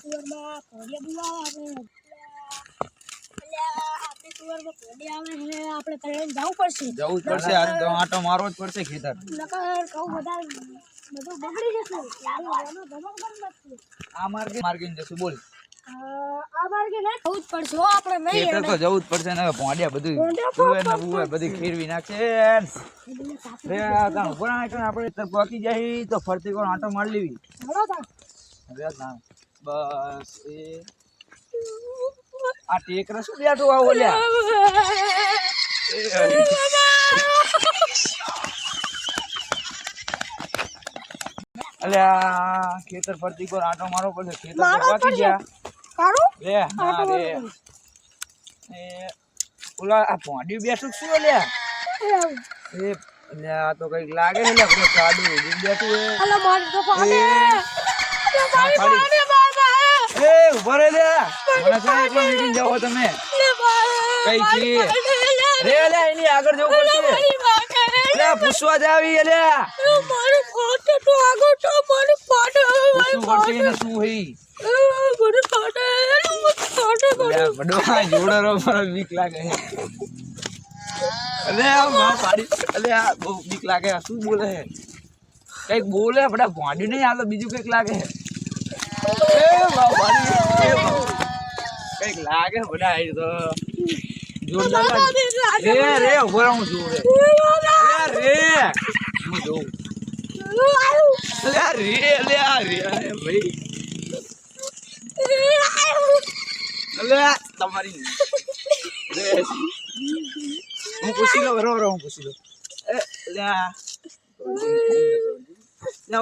સુવરમાં બોલાવે આપણે આપણે જવું પડશે જવું પડશે આજે મારવો જ પડશે ખેતર. નકર કહું બધા બધું બગડી જશે. યાર એનો ધમક બંધ નથી. આ માર્ગે માર્ગે જશું બોલ. આ માર્ગે ના જવું જ પડશે આપણે નહીં ખેતર તો જવું જ પડશે ને ભોંડિયા બધું બુએ ને બુએ બધી ખીરવી નાખશે રે કાં આપણે ખેતર પહોંચી જાય તો ફરતી કોણ આંટો મારી લેવી. તા. બસ એ આ ટેકરા શું બેઠું આ ઓલ્યા અલ્યા ખેતર ફરતી કોણ આંટો મારવો પડશે ખેતર તો મારવો પહોંચી પડશે. ગયા કારું રે હા રે એ ઓલા આ ભોંડી બેઠું શું લ્યા એ લે આ તો કંઈક લાગે છે લે પેલો સાદું ઊભું બેઠું એ અલા મારી તો પાડે એ હા, ખાલી. એ ઊભો રે લે મને છે ને એકલો જાવ તમે? કઈ છી રે લે એની આગળ જવું પડશે. લે પૂછવા જ આવી લે પૂછવું પડશે એને શું હઈ લે બડવા જોડો રો મને બીક લાગે. અલે આ માં પાડી. અલે આ બહુ બીક લાગે. શું બોલે? હે કંઈક બોલે બડા ભોંડી નહીં આવે તો બીજું કંઈક લાગે. કંઈક લાગે બડા તો. જોરદાર રે રે ઊભો હું જોઉં રે. હું જોઉં. આ રે અલે રે ભાઈ. અલે તમારી. હું પૂછી લો બરોબર હું પૂછી લો એ લે એ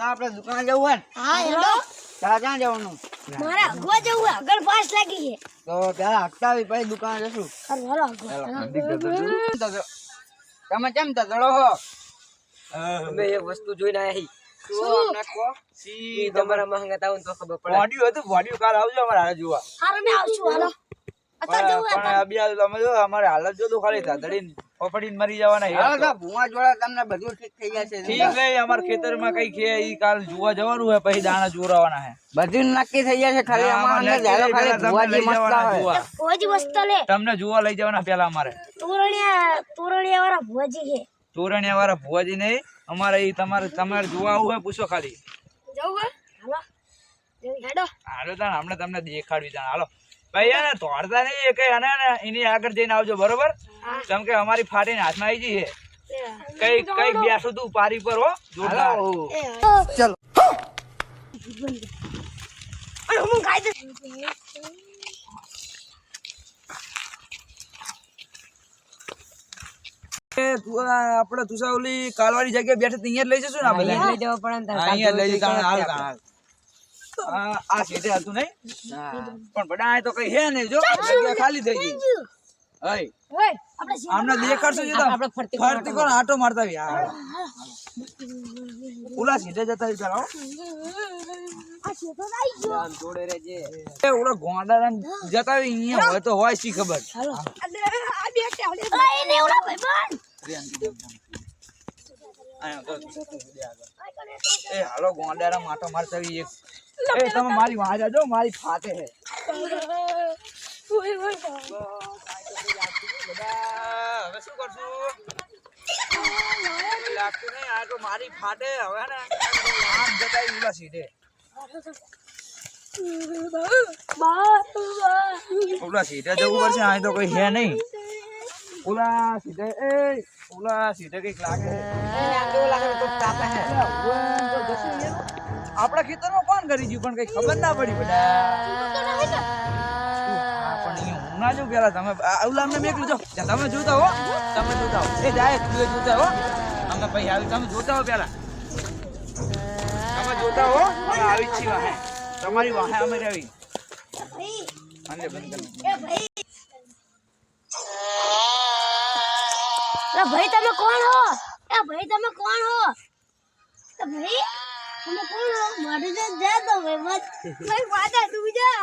આપણે દુકાન જવું હોય હા હેલો. ત્યાં ક્યાં જવાનું? મારે અગવા જવું છે. આગળ પાસ લાગી છે. તો પેલા હપ્તાવી પછી દુકાન જશું. તમે કેમ તતડો હો અમે એક વસ્તુ જોઈને તમને બધું ઠીક થઈ જશે ઠીક છે અમાર ખેતરમાં કઈ છે ઈ કાલ જોવા જવાનું હે પછી દાણા ચોરાવાના હે. બધું નક્કી થઈ જશે તમને જોવા. લઈ જવાના પેલા અમારે. તોરણિયા તોરણિયા વાળા ભુવાજી છે. ચોરણિયા વાળા ભુવાજી નહીં અમારે એ તમારે તમારે જોવા આવું હોય પૂછો ખાલી. હાલો. જલ્દી હેડો. હાલો તાણ હમણાં તમને દેખાડવી તાણ. હાલો. ભાઈ એને તોડતા નહીં એ કઈ અને એની આગળ જઈને આવજો બરોબર? કેમ કે અમારી ફાટીને હાથમાં આવી જઈએ છે. કઈ કઈ બેસો તું પારી પર હો. જોરદાર. ચલો. હું ખાઈ દઈશ એ તું આ આપણે તુસાવલી કાલવાડી જગ્યાએ બેઠે તો અહીંયા જ લઈ જશું ને આપણે? લઈ જવા પડે અહીંયા લઈ જશું. હાલ હાલ. આ સીધે હતું નહીં? પણ બડા આ તો કઈ હે નહીં જો. ખાલી થઈ ગઈ. હઈ. આમને દેખાડશું જો આપણે ફરતી ફરતી કોણ? આટો મારતા આવી હા. ઓલા સીધે જતા રહી પેલા હો. આ સીધો જ આવી ગયો જોડે રહેજે એ ઓલા ગોંડા જતા આવી અહીંયા હોય તો હોય શી ખબર હાલો અને આ બે ટાવડે આ એને ઓલા ભાઈબંધ એ હાલો ગોંડારા માટો મારતા આવી એક એ તમે મારી જો મારી ફાતે છે ઓય ઓય હવે શું કરશું લાગતું નહીં આ તો મારી ફાટે હવે ને આમ જતા સીધે સીધે જવું પડશે આ તો કઈ હે નહીં ઓલા સીધે એ ઓલા સીધે કંઈક લાગે આપણા ખેતરમાં કોણ કરી ગયું પણ કઈ ખબર ના પડી બધા જોઉં પેલા તમે ઓલા અમને મેકલું જો જા, તમે જોતા હો તમે જોતા હો એ જાય તું જોતા હો અમે પછી આવી તમે જોતા હો પેલા તમે જોતા હો આવી છી વાહે તમારી વાહે અમે રહેવી અને બંધ કરી અરે ભાઈ તમે કોણ હો એ ભાઈ તમે કોણ હો એ ભાઈ તમે કોણ મારે તો જા તો ભાઈ મત ભાઈ વાદા તું જા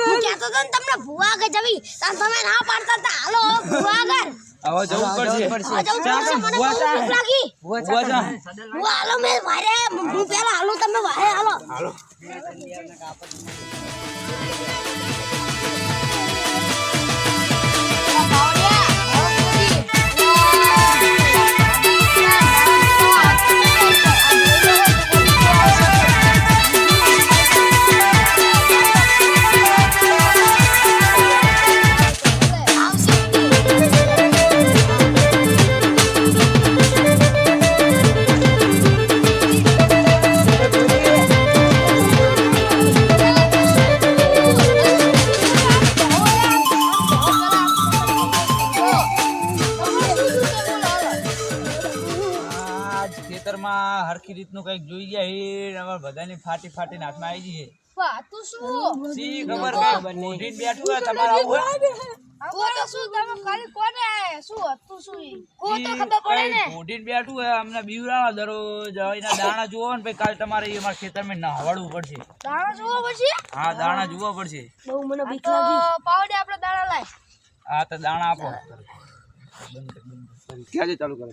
હું કહેતો હતો ને તમને ભૂવા આગળ જવી. તાર તમે ના પાડતા તા હાલો ભૂવા આગળ. હવે જવું પડશે. આ જવું પડશે મને બહુ ભૂખ લાગી. ભૂવા જા. ભૂવા હાલો મે વારે હું પેલા હાલો તમે વારે હાલો. આજ રીતનું કંઈક જોઈ ગયા એ અમાર બધાની ફાટી ફાટી હાથમાં આવી ગઈ વાતું શું? સી ખબર કઈ? મોઢીને બેઠું હોય તમારે આવું હોય? તો શું તમે ખાલી કોને શું હતું શું કો તો ખબર પડે ને. કઈ? બેઠું હોય અમને બીવરાવા દરરોજ. એના દાણા જોવો ને પછી કાલે તમારે એ અમારા ખેતરમાં નહાવડવું પડશે. દાણા જોવો પછી? હા દાણા જોવા પડશે. બહુ મને બીક લાગી. પાવડે આપણે દાણા લાય. હા તો દાણા આપો. ક્યાં ચાલુ કરો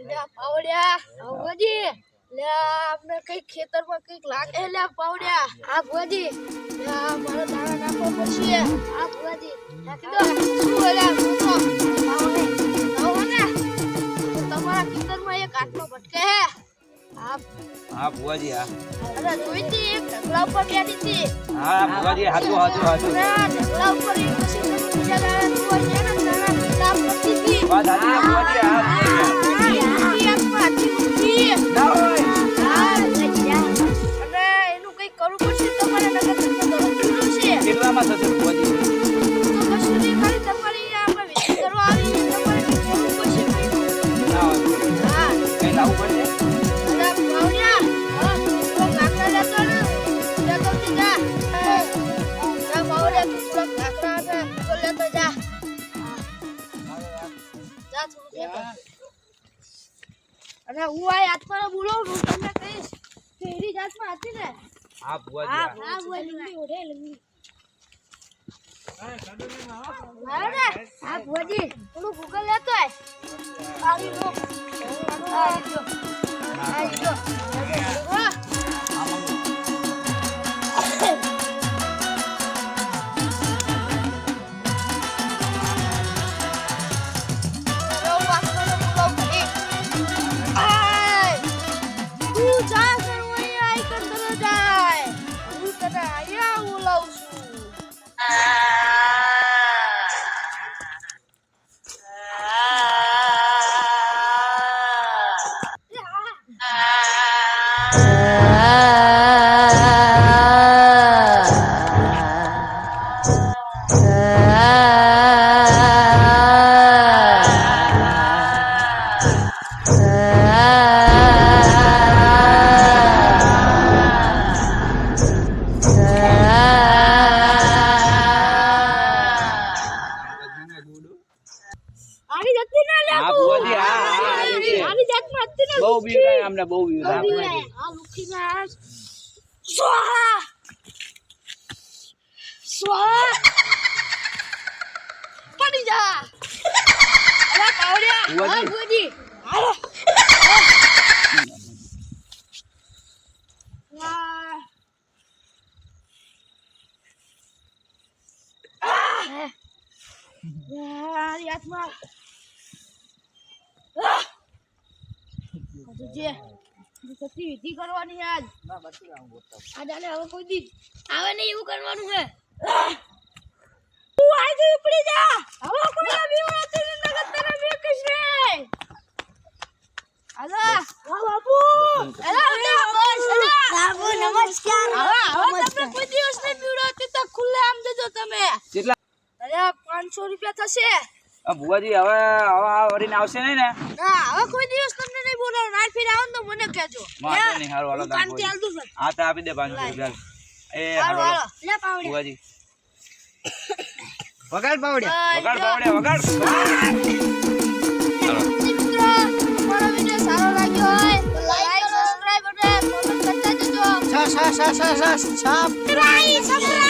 લે પાવડ્યા ભોજી લે આપણે કઈ ખેતરમાં કંઈક લાગે લે પાવડ્યા. આ ભોજી લે મારો દાણા આ ભોજી નાખી દો. શું લે આ પાવડે આવો ને તમારા ખેતરમાં એક હાથમાં ભટકે હે હા ભુવાજી હા. અરે જોઈ એક ઢગલા ઉપર બેઠી હતી હા ભુવાજી હાચું હાચું હાચું. ઢગલા ઉપર એક પછી બીજા દાણા જોવા છે ને દાણા ખરાબ કરતી હતી વાત સાચી ભુવાજી હા. લેતો જા. જા થોડુંક લેતો. અને હું આ યાદ પર બોલો હું તમને કહીશ કે એની જાતમાં હતી ને હા ભુવાજી હા બોલ ઓઢે લંગી હા ભોજી થોડું ગૂગલ લેતો આવી આ લુખીના સ્વાહા સ્વાહા પડી જા અલા કાવડિયા. હા ભુવાજી હાલો. યાર, હાથમાં હજુ જે હજુ સતી વિધિ કરવાની આજ? આજ આને હવે કોઈ દી આવે નહીં એવું કરવાનું છે. તું આજ ઉપડી જા. હવે કોઈ ના બીવડા નગર તને બે કશે હાલો. હા બાપુ. હેલો બસ હેલો. બાપુ નમસ્કાર. હવે હવે તમને કોઈ દિવસ નહીં બીવડાવતી તો ખુલ્લે આમ દેજો તમે. કેટલા? અરે રૂપિયા થશે. આ ભુવાજી હવે હવે આ આવશે નહીં ને? ના હવે કોઈ દિવસ તમને બોલાવું ના ફેર આવો તો મને કહેજો. વાંધો નહીં હારું હાલો કાનથી હાલ દઉં. હા તો આપી દે પાંચસો રૂપિયા એ હાલો હારું હાલો. લે પાવડી ભુવાજી. વગાડ પાવડી વગાડ પાવડે વગાડ. હાલો. મિત્રો અમારો વિડિયો સારો લાગ્યો હોય તો લાઈક સબસ્ક્રાઇબ અને કોમેન્ટ કરતા જજો. સા સા સા સા સા સબસ્ક્રાઇબ સબસ્ક્રાઇબ